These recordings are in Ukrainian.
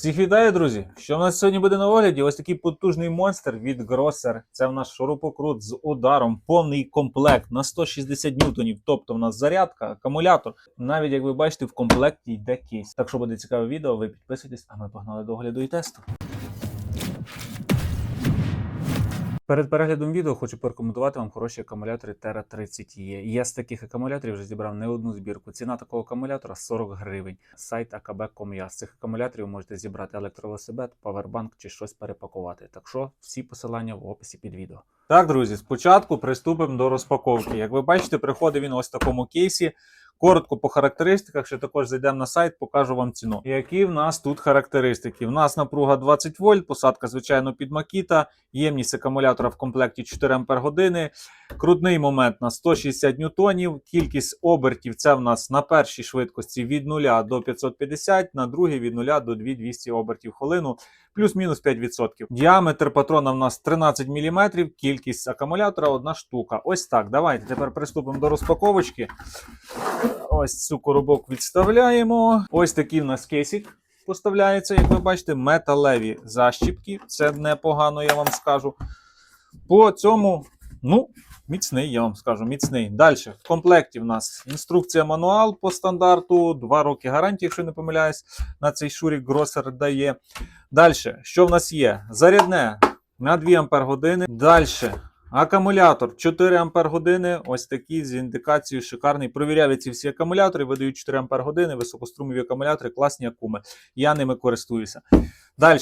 Всіх вітаю, друзі! Що в нас сьогодні буде на огляді? Ось такий потужний монстр від Grosser. Це в нас шурупокрут з ударом, повний комплект на 160 ньютонів. Тобто в нас зарядка, акумулятор. Навіть як ви бачите, в комплекті йде кейс. Так що буде цікаве відео, ви підписуйтесь, а ми погнали до огляду і тесту. Перед переглядом відео хочу порекомендувати вам хороші акумулятори Terra 30 e Я з таких акумуляторів вже зібрав не одну збірку. Ціна такого акумулятора 40 гривень. Сайт akb.com.ua. З цих акумуляторів можете зібрати електровелосипед, павербанк чи щось перепакувати. Так що всі посилання в описі під відео. Так, друзі, спочатку приступимо до розпаковки. Як ви бачите, приходить він ось в такому кейсі. Коротко по характеристиках, ще також зайдемо на сайт, покажу вам ціну. Які в нас тут характеристики? В нас напруга 20 вольт, посадка, звичайно, під макіта, ємність акумулятора в комплекті 4 Ампер години, крутний момент на 160 ньютонів, кількість обертів це в нас на першій швидкості від 0 до 550, на другій від 0 до 2200 обертів хвилину, плюс-мінус 5%. Діаметр патрона в нас 13 мм, кількість акумулятора одна штука. Ось так. Давайте тепер приступимо до розпаковочки. Ось цю коробок відставляємо. Ось такий в нас кейсик поставляється, як ви бачите, металеві защіпки. Це непогано, я вам скажу. По цьому, ну, міцний, я вам скажу, міцний. Далі, в комплекті в нас інструкція мануал по стандарту, 2 роки гарантії, якщо не помиляюсь, на цей шурік Гросер дає. Далі, що в нас є? Зарядне на 2 Ампер години. Далі. Акумулятор 4 Ампер. Ось такий з індикацією шикарний. Провіряв ці всі акумулятори, видають 4 Ампер години, високострумові акумулятори, класні акуми. Я ними користуюся. Далі.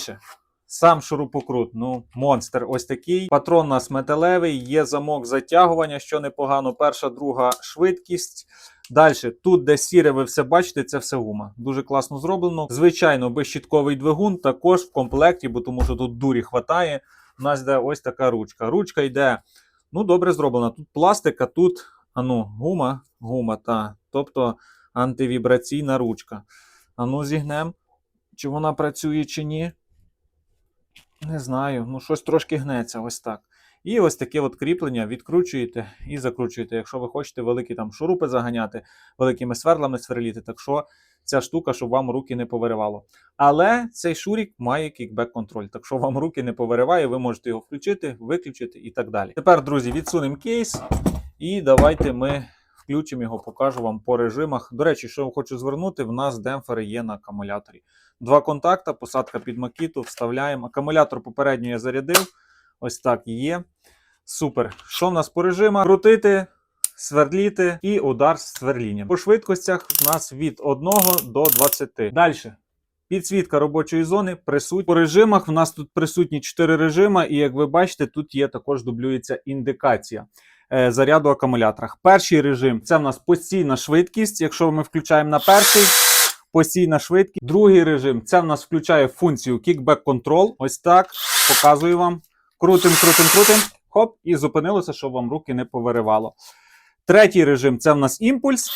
Сам шурупокрут, ну, монстр ось такий. Патрон у нас металевий, є замок затягування, що непогано. Перша, друга швидкість. Далі, тут, де сіре, ви все бачите, це все гума. Дуже класно зроблено. Звичайно, безщітковий двигун також в комплекті, бо тому що тут дурі хватає. У нас йде ось така ручка. Ручка йде, ну, добре зроблена. Тут пластик, а тут ану, гума, гума, та, тобто антивібраційна ручка. Ану, зігнем, чи вона працює, чи ні. Не знаю, ну щось трошки гнеться, ось так. І ось таке от кріплення відкручуєте і закручуєте. Якщо ви хочете великі там шурупи заганяти, великими сверлами сверліти, так що ця штука, щоб вам руки не повиривало. Але цей шурік має кікбек-контроль. Так що вам руки не повириває, ви можете його включити, виключити і так далі. Тепер, друзі, відсунемо кейс, і давайте ми включимо його, покажу вам по режимах. До речі, що я хочу звернути, в нас демпфери є на акумуляторі. Два контакта, посадка під макіту, вставляємо. Акумулятор попередньо я зарядив. Ось так є. Супер. Що в нас по режимах? Крутити, сверліти і удар з сверлінням. По швидкостях у нас від 1 до 20. Далі. Підсвітка робочої зони присутня. По режимах в нас тут присутні 4 режими, і як ви бачите, тут є також дублюється індикація е, заряду акумуляторах. Перший режим це в нас постійна швидкість. Якщо ми включаємо на перший, постійна швидкість. Другий режим це в нас включає функцію Kickback Control. Ось так. Показую вам. Крутим, крутим, крутим. Хоп, і зупинилося, щоб вам руки не повиривало. Третій режим це в нас імпульс.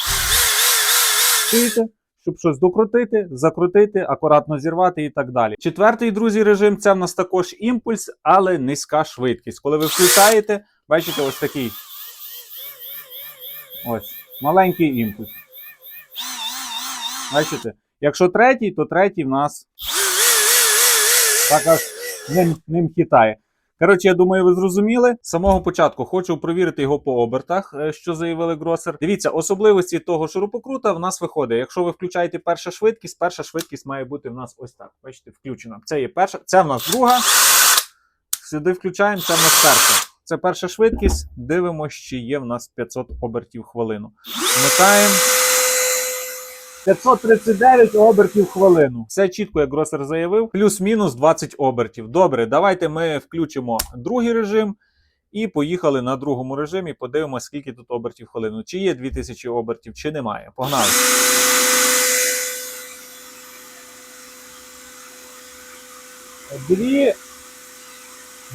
Щоб щось докрутити, закрутити, акуратно зірвати і так далі. Четвертий, друзі, режим це в нас також імпульс, але низька швидкість. Коли ви включаєте, бачите, ось такий ось маленький імпульс. Бачите? Якщо третій, то третій в нас так аж ним, ним хитає. Коротше, я думаю, ви зрозуміли. З самого початку хочу провірити його по обертах, е, що заявили Гросер. Дивіться, особливості того шурупокрута в нас виходить. Якщо ви включаєте перша швидкість, перша швидкість має бути в нас ось так. Бачите, включена. Це є перша, це в нас друга. Сюди включаємо, це в нас перша. Це перша швидкість. Дивимося, чи є в нас 500 обертів хвилину. Вмикаємо. 539 обертів в хвилину. Все чітко, як Гросер заявив, плюс-мінус 20 обертів. Добре, давайте ми включимо другий режим і поїхали на другому режимі. Подивимося, скільки тут обертів в хвилину. Чи є 2000 обертів, чи немає. Погнали. Дві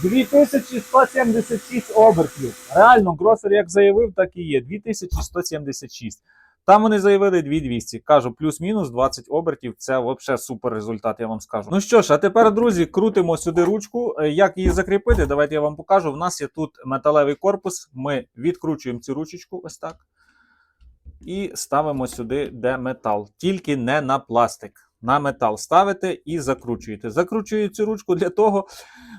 2176 обертів. Реально, Гросер як заявив, так і є. 2176. Там вони заявили 2200. Кажу, плюс-мінус 20 обертів. Це взагалі супер результат, я вам скажу. Ну що ж, а тепер, друзі, крутимо сюди ручку. Е, Як її закріпити? Давайте я вам покажу. У нас є тут металевий корпус. Ми відкручуємо цю ручечку, ось так. І ставимо сюди, де метал. Тільки не на пластик. На метал ставите і закручуєте. Закручую цю ручку для того,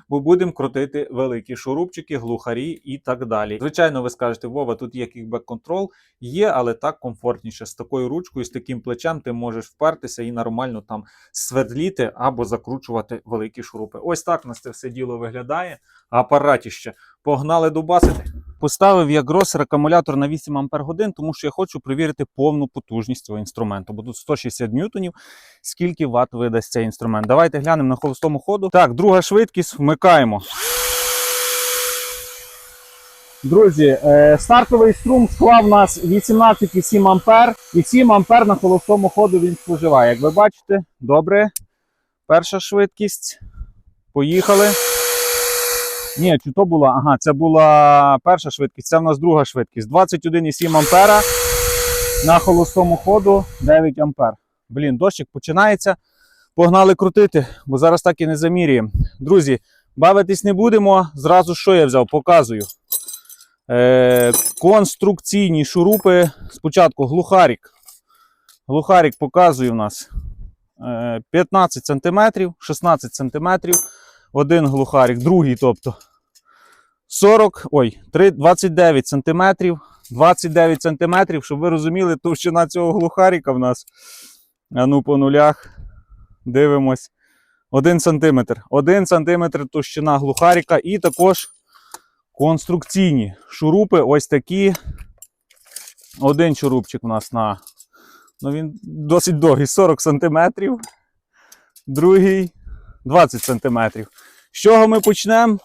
бо будемо крутити великі шурупчики, глухарі і так далі. Звичайно, ви скажете, Вова, тут є кікбек-контрол. Є, але так комфортніше. З такою ручкою, з таким плечем ти можеш впертися і нормально там свердліти або закручувати великі шурупи. Ось так у нас це все діло виглядає. Апаратіще. Погнали дубасити. Поставив я гросер акумулятор на 8 Ампер годин, тому що я хочу перевірити повну потужність цього інструменту. Бо тут 160 ньютонів. Скільки ватт видасть цей інструмент? Давайте глянемо на холостому ходу. Так, друга швидкість. Вмикаємо. Друзі, е, стартовий струм склав у нас 18,7 ампер, і 7 ампер на холостому ходу він споживає. Як ви бачите, добре. Перша швидкість. Поїхали. Ні, чи то була? Ага, це була перша швидкість, це в нас друга швидкість. 21,7 ампера на холостому ходу 9 ампер. Блін, дощик починається. Погнали крутити, бо зараз так і не замірюємо. Друзі, бавитись не будемо. Зразу що я взяв, показую. Е, конструкційні шурупи. Спочатку глухарік. Глухарік показує у нас е, 15 см, 16 см. Один глухарік, другий, тобто 40, ой, 3, 29 см. 29 см, щоб ви розуміли, товщина цього глухаріка в нас. А ну по нулях. Дивимось. 1 см. 1 см товщина глухаріка і також конструкційні шурупи ось такі. Один шурупчик у нас на. Ну він досить довгий, 40 см. Другий 20 см. З чого ми почнемо?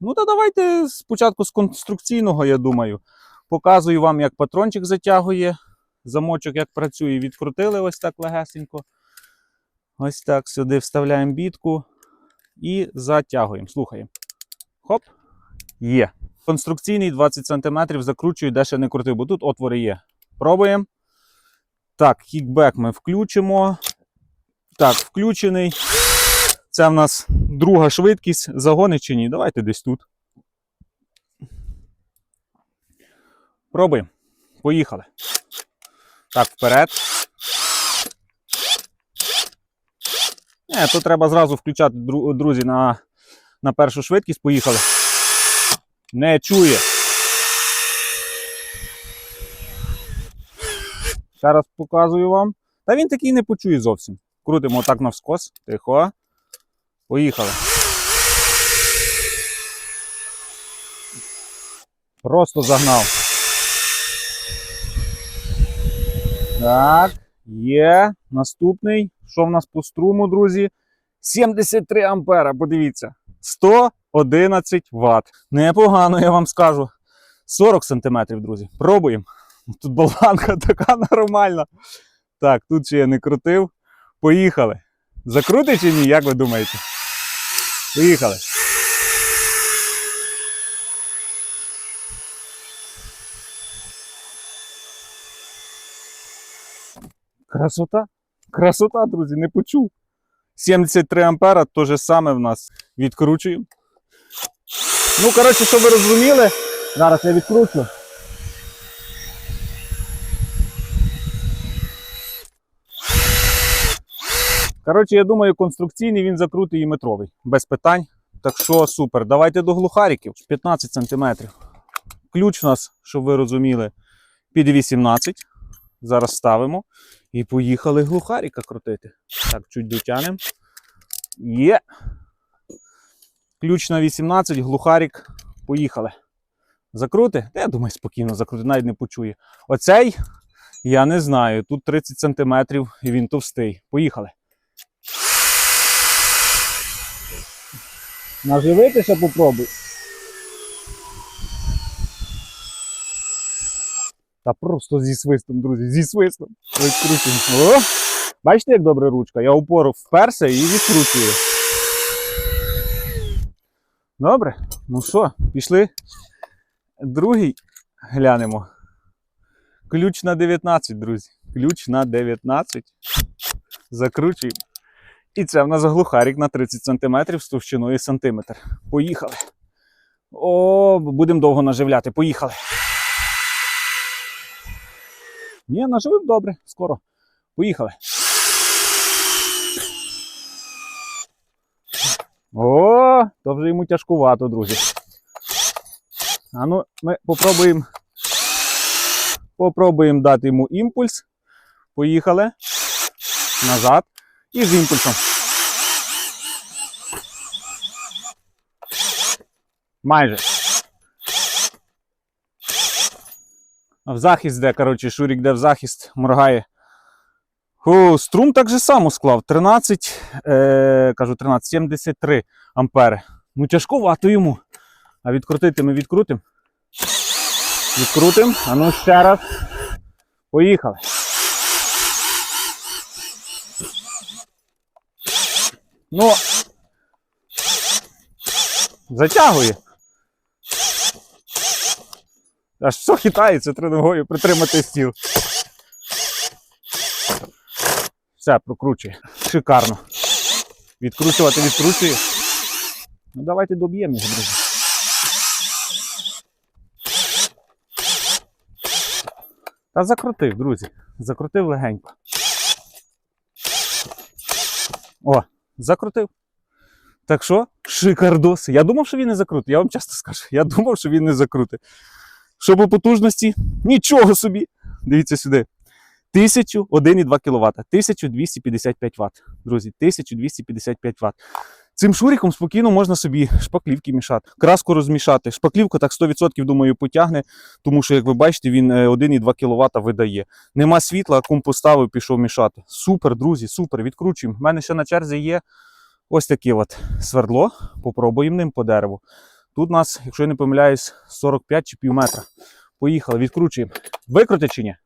Ну, та давайте спочатку з конструкційного, я думаю. Показую вам, як патрончик затягує. Замочок як працює, відкрутили ось так легесенько. Ось так сюди вставляємо бітку і затягуємо. Слухаємо. Хоп. Є. Конструкційний 20 см закручую, де ще не крутив, бо тут отвори є. Пробуємо. Так, кікбек ми включимо. Так, включений. Це в нас друга швидкість. Загони чи ні? Давайте десь тут. Пробуємо. Поїхали. Так, вперед. Не, тут треба зразу включати, друзі, на, на першу швидкість. Поїхали. Не чує. Ще раз показую вам. Та він такий не почує зовсім. Крутимо отак навскос. Тихо. Поїхали. Просто загнав. Так, є. Наступний. Що в нас по струму, друзі? 73 ампера. Подивіться. 111 Вт. Непогано, я вам скажу. 40 сантиметрів, друзі. Пробуємо. Тут болванка така нормальна. Так, тут ще я не крутив. Поїхали. Закрути чи ні, як ви думаєте? Поїхали. Красота. Красота, друзі, не почув. 73 ампера, то же саме в нас відкручуємо. Ну, коротше, щоб ви розуміли, зараз я відкручу. Коротше, я думаю, конструкційний він закрутий і метровий. Без питань. Так що супер. Давайте до глухариків. 15 см. Ключ у нас, щоб ви розуміли, під 18. Зараз ставимо. І поїхали глухарика крутити. Так, чуть дотянемо. Є. Ключ на 18, глухарик. Поїхали. Закрути? Я думаю, спокійно закрути, навіть не почує. Оцей, я не знаю. Тут 30 см і він товстий. Поїхали. Наживити ще попробуй. Та просто зі свистом, друзі, зі свистом. О! Бачите, як добре ручка? Я упору вперся і відкручую. Добре, ну що, пішли. Другий глянемо. Ключ на 19, друзі. Ключ на 19. Закручуємо. І це в нас глухарик на 30 см з товщиною сантиметр. Поїхали. О, будемо довго наживляти. Поїхали. Ні, наживив добре, скоро. Поїхали. О, то вже йому тяжкувато, друзі. А ну, ми попробуємо. Попробуємо дати йому імпульс. Поїхали. Назад. І з імпульсом. Майже. В захист де, коротше, Шурік де в захист, моргає. О, струм так же само склав. 13, е, кажу 13, 73 ампери. Ну тяжковато йому. А відкрутити ми відкрутимо. Відкрутимо. А ну ще раз. Поїхали. Ну. Затягує. Аж все хитається, ногою притримати стіл. Все, прокручує. Шикарно. Відкручувати відкручує. Ну давайте доб'ємо його, друзі. Та закрутив, друзі. Закрутив легенько. О, закрутив. Так що, шикардос. Я думав, що він не закрутить. Я вам часто скажу. Я думав, що він не закрутить. Що по потужності? Нічого собі. Дивіться сюди. 1001,2 кВт, 1255 Вт. Друзі, 1255 Вт. Цим шуриком спокійно можна собі шпаклівки мішати, краску розмішати. Шпаклівка так 100% думаю потягне, тому що, як ви бачите, він е, 1,2 кВт видає. Нема світла, кум поставив, пішов мішати. Супер, друзі, супер, відкручуємо. У мене ще на черзі є ось таке от свердло. Попробуємо ним по дереву. Тут у нас, якщо я не помиляюсь, 45 чи пів метра. Поїхали, відкручуємо. Викрути чи ні?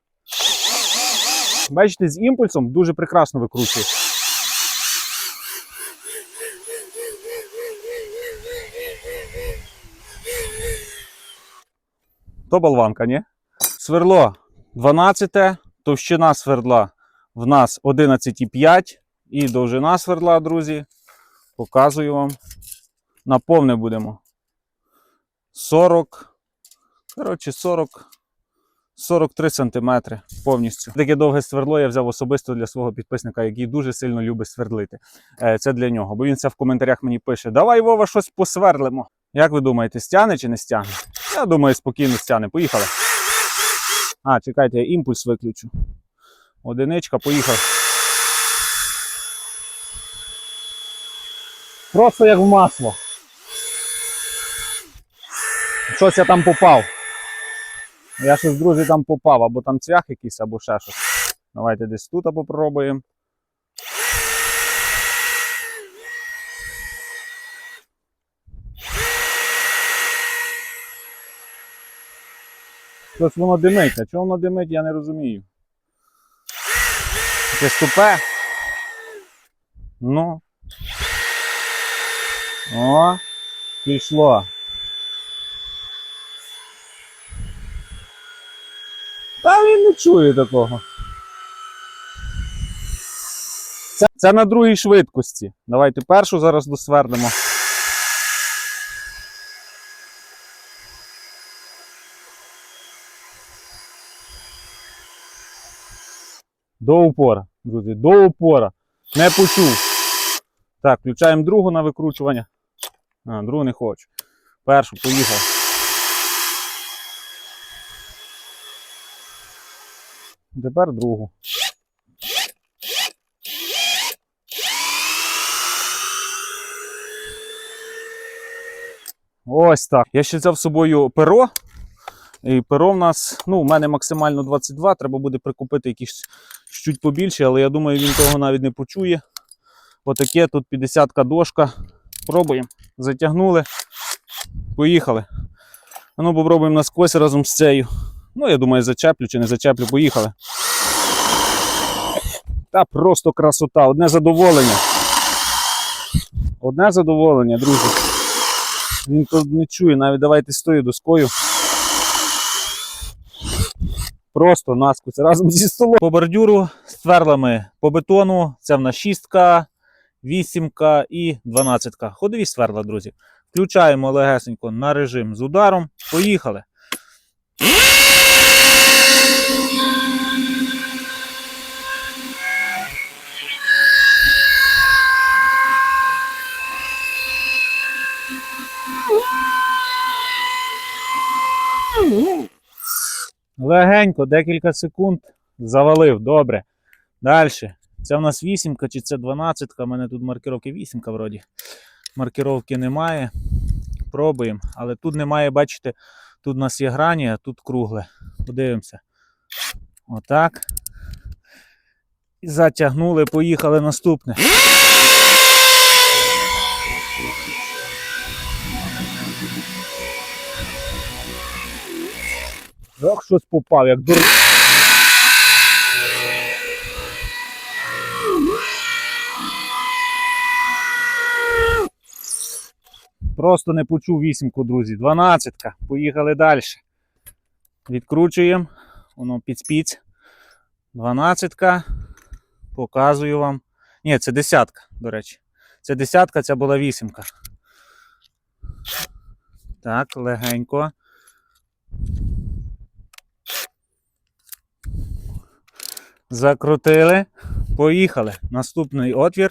Бачите, з імпульсом дуже прекрасно викручує. То болванка, ні? Сверло 12, товщина свердла в нас 11,5 і довжина свердла, друзі. Показую вам. На повне будемо. 40. Коротше, 40. 43 сантиметри повністю. Таке довге свердло я взяв особисто для свого підписника, який дуже сильно любить свердлити. Е, Це для нього. Бо він це в коментарях мені пише: Давай, Вова, щось посверлимо. Як ви думаєте, стягне чи не стягне? Я думаю, спокійно стягне. Поїхали. А, чекайте, я імпульс виключу. Одиничка, поїхав. Просто як в масло. Щось я там попав. Я щось, друзі, там попав, або там цвях якийсь, або ще щось. Давайте десь тут попробуємо. Щось воно димить. А чого воно димить, я не розумію. Якесь тупе. Ну. О, пішло. Та він не чує такого. Це, це на другій швидкості. Давайте першу зараз досвернемо. До упора, друзі, до упора. Не почув. Так, включаємо другу на викручування. А, другу не хочу. Першу, поїхав. Тепер другу. Ось так. Я ще взяв з собою перо. І перо в нас, ну, у мене максимально 22, треба буде прикупити якісь чуть побільше, але я думаю, він того навіть не почує. Отаке тут 50-ка дошка. Пробуємо. Затягнули. Поїхали. Ну, попробуємо наскось разом з цією. Ну, я думаю, зачеплю чи не зачеплю, поїхали. Та просто красота, одне задоволення. Одне задоволення, друзі. Він тут не чує, навіть давайте з тою доскою. Просто наскось разом зі столом. По бордюру з по бетону. Це в нас шістка, вісімка і дванадцятка. Ходові сверла, друзі. Включаємо легесенько на режим з ударом. Поїхали. Легенько, декілька секунд. Завалив, добре. Далі. Це в нас вісімка чи це дванадцятка? У мене тут маркировки вісімка вроді. Маркировки немає. Пробуємо. Але тут немає, бачите, тут у нас є грані, а тут кругле. Подивимося. Отак. І затягнули, поїхали наступне. Ох, щось попав, як дур. Просто не почув вісімку, друзі. Дванадцятка. Поїхали далі. Відкручуємо. Воно підспіць. Дванадцятка. Показую вам. Ні, це десятка, до речі. Це десятка, це була вісімка. Так, легенько. Закрутили. Поїхали. Наступний отвір.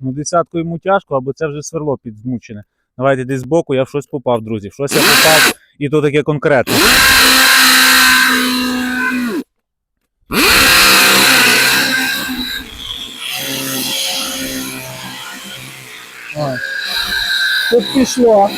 Ну, десятку йому тяжко, або це вже сверло підзмучене. Давайте десь збоку, я в щось попав, друзі. В щось я попав, і то таке конкретно. Тут пішло.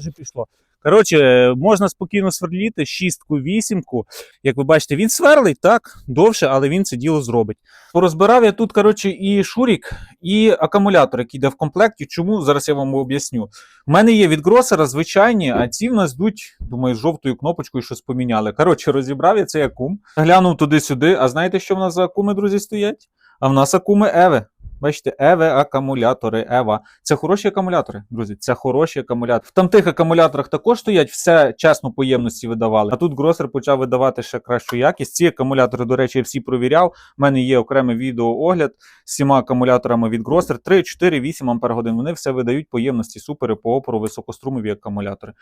Теж пішло. Коротше, можна спокійно сверліти шістку, вісімку. Як ви бачите, він сверлить так довше, але він це діло зробить. Порозбирав я тут, коротше, і шурік, і акумулятор, який йде в комплекті. Чому? Зараз я вам об'ясню. У мене є від гросера звичайні, а ці в нас йдуть, думаю, жовтою кнопочкою щось поміняли. Коротше, розібрав я цей акум, глянув туди-сюди. А знаєте, що в нас за акуми, друзі, стоять? А в нас акуми Еве. Бачите, Еве акумулятори, Ева. Це хороші акумулятори, друзі. Це хороші акумулятори. В там тих акумуляторах також стоять, все чесно по ємності видавали. А тут Гросер почав видавати ще кращу якість. Ці акумулятори, до речі, я всі провіряв. У мене є окремий відеоогляд з всіма акумуляторами від Гросер. 3, 4, 8 ампер годин. Вони все видають по ємності супер і по опору високострумові акумулятори.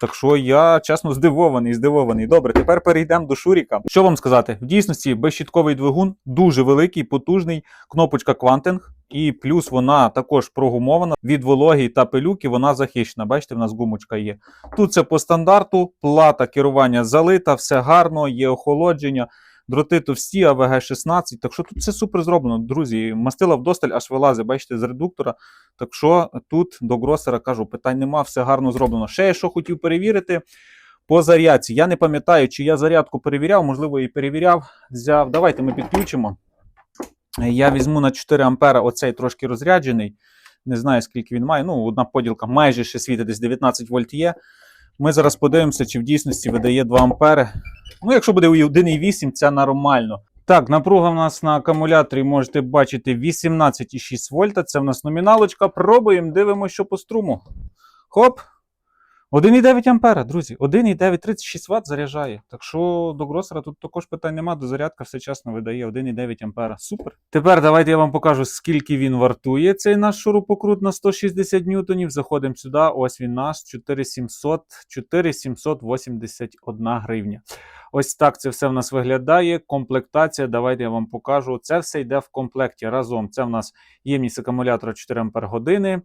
Так що я чесно здивований, здивований. Добре, тепер перейдемо до Шуріка. Що вам сказати? В дійсності безщітковий двигун дуже великий, потужний, кнопочка квантинг. І плюс вона також прогумована від вологі та пилюки, вона захищена. Бачите, в нас гумочка є. Тут це по стандарту, плата керування залита, все гарно, є охолодження, дроти товсті, АВГ-16. Так що тут все супер зроблено, друзі. Мастила вдосталь, аж вилазить, бачите, з редуктора. Так що тут до гросера кажу, питань нема, все гарно зроблено. Ще я що хотів перевірити. По зарядці. Я не пам'ятаю, чи я зарядку перевіряв, можливо, і перевіряв. Взяв. Давайте ми підключимо. Я візьму на 4 ампера оцей трошки розряджений. Не знаю, скільки він має. Ну, одна поділка майже ще світить, десь 19 вольт є. Ми зараз подивимося, чи в дійсності видає 2 ампери. Ну, якщо буде 1,8, це нормально. Так, напруга в нас на акумуляторі можете бачити 18,6 вольта. Це в нас номіналочка. Пробуємо, дивимося, що по струму. Хоп! 1,9 ампера, друзі. 1,9 36 Вт заряджає. Так що до гросера тут також питань нема. До зарядка все чесно видає 1,9 ампера. Супер. Тепер давайте я вам покажу, скільки він вартує. Цей наш шурупокрут на 160 ньютонів. Заходимо сюди. Ось він наш 4700, 4781 гривня. Ось так це все в нас виглядає. Комплектація. Давайте я вам покажу. Це все йде в комплекті разом. Це в нас ємність акумулятора 4 Ампер години.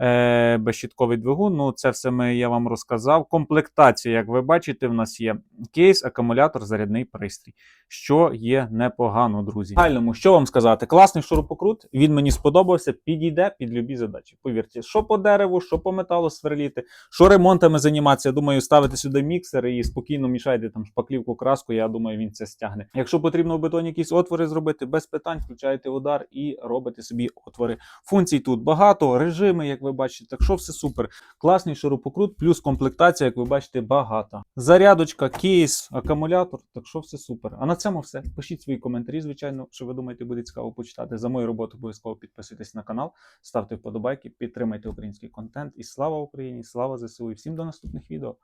Е, безщітковий двигун. Ну, це все ми, я вам розказав. Комплектація, як ви бачите, в нас є кейс, акумулятор, зарядний пристрій, що є непогано, друзі. В Загальному, що вам сказати? Класний шурупокрут, він мені сподобався, підійде під любі задачі. Повірте, що по дереву, що по металу сверліти, що ремонтами займатися. Я думаю, ставити сюди міксер і спокійно мішайте там шпаклівку, краску. Я думаю, він це стягне. Якщо потрібно в бетоні якісь отвори зробити, без питань, включаєте удар і робите собі отвори. Функцій тут багато, режими, як ви бачите, так що все супер. Класний шурупокрут, плюс комплектація, як ви бачите, багата. Зарядочка, кейс, акумулятор, так що все супер. А на цьому все. Пишіть свої коментарі, звичайно, що ви думаєте, буде цікаво почитати. За мою роботу обов'язково підписуйтесь на канал, ставте вподобайки, підтримайте український контент. І слава Україні! Слава ЗСУ! І всім до наступних відео!